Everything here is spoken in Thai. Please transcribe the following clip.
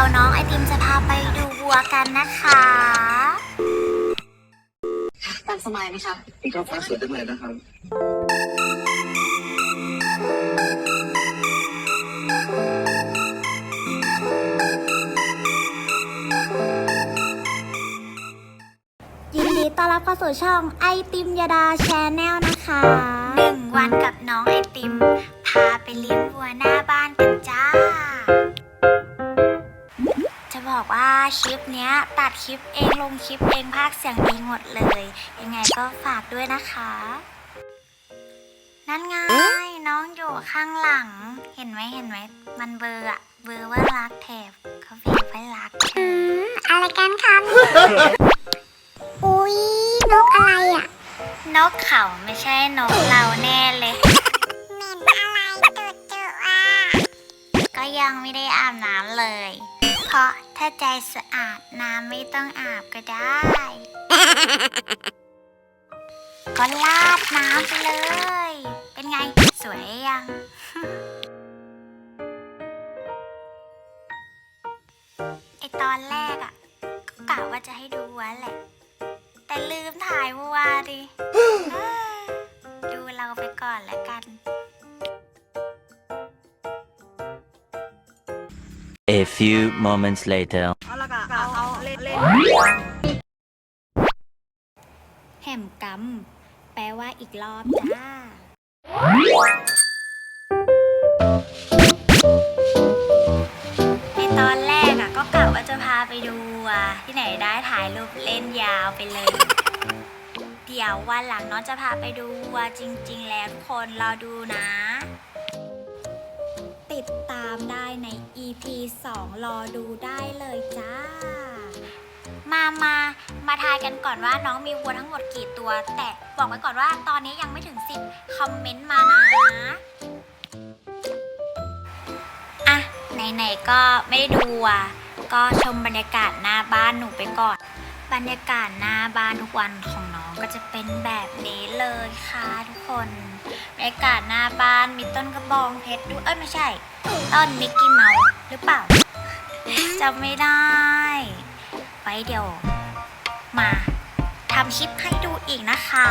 ยวน้องไอติมจะพาไปดูวัวกันนะคะตามสบายไหมคะผมชอบฟ้าสวยจังเลยนะครับ ยินดีต้อนรับเข้าสู่ช่องไอติมยาดาแชนแนลนะคะ ว่าคลิปเนี้ยตัดคลิปเองลงคลิปเองภาคเสียงเองหมดเลย ยังไงก็ฝากด้วยนะคะ นั่นไงน้องอยู่ข้างหลัง เห็นไหมเห็นไหมมันเบอร์อะเบอร์ว่ารักแถบเขาเพียกไว้รักอืมอะไรกันคะอุ๊ยนกอะไรอะ นกเขาไม่ใช่นกเราแน่เลยเหม็นอะไรตุดจุอะก็ยังไม่ได้อาบน้ำเลย เพราะ ถ้าใจสะอาดน้ำไม่ต้องอาบก็ได้ ก็ลาดน้ำไปเลย เป็นไงสวยยังไอตอนแรกอะก็กะว่าจะให้ดูวัวแหละ แต่ลืมถ่ายเมื่อวานดิ ดูเราไปก่อนแล้วกัน A few moments later. เอาละกะเอาเล่นเล่นแห่มกำแปลว่าอีกรอบจ้า ในตอนแรกอะก็กะว่าจะพาไปดูอะที่ไหนได้ถ่ายรูปเล่นยาวไปเลย เดี๋ยววันหลังน้องจะพาไปดูวัวจริง ๆ แล้วทุกคนรอดูนะ ติดตามได้ใน EP 2 รอดูได้เลยจ้า มามามาทายกันก่อนว่าน้องมีวัวทั้งหมดกี่ตัว แต่บอกไว้ก่อนว่าตอนนี้ยังไม่ถึง 10 คอมเมนต์มานะอะไหนๆก็ไม่ได้ดูอะก็ชมบรรยากาศหน้าบ้านหนูไปก่อน บรรยากาศหน้าบ้านทุกวันของน้อง ก็จะเป็นแบบนี้เลยค่ะทุกคนบรรยากาศหน้าบ้านมีต้นกระบองเพชรด้วยเอ้ยไม่ใช่ ต้นมิกกี้เมาส์หรือเปล่าจำไม่ได้ไว้เดี๋ยว มาทำคลิปให้ดูอีกนะคะ